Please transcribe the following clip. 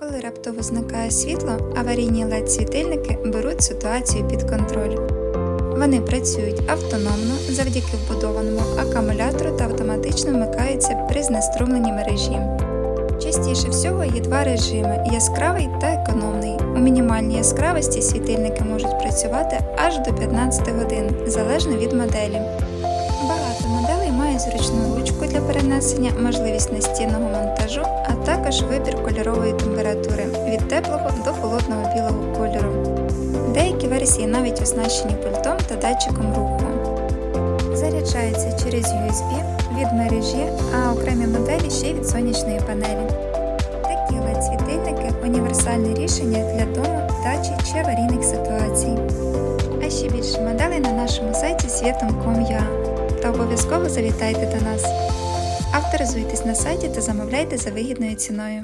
Коли раптово зникає світло, аварійні LED-світильники беруть ситуацію під контроль. Вони працюють автономно завдяки вбудованому акумулятору та автоматично вмикаються при знеструмленні мережі. Частіше всього є два режими яскравий та економний. У мінімальній яскравості світильники можуть працювати аж до 15 годин, залежно від моделі. Багато моделей мають зручну ручку для перенесення, можливість настінного монтажу, а також вибір кольорової версії навіть оснащені пультом та датчиком руху. Заряджається через USB від мережі, а окремі моделі ще й від сонячної панелі. Такі LED-світильники універсальне рішення для дому, дачі чи аварійних ситуацій. А ще більше моделей на нашому сайті світом.com.ua та обов'язково завітайте до нас. Авторизуйтесь на сайті та замовляйте за вигідною ціною.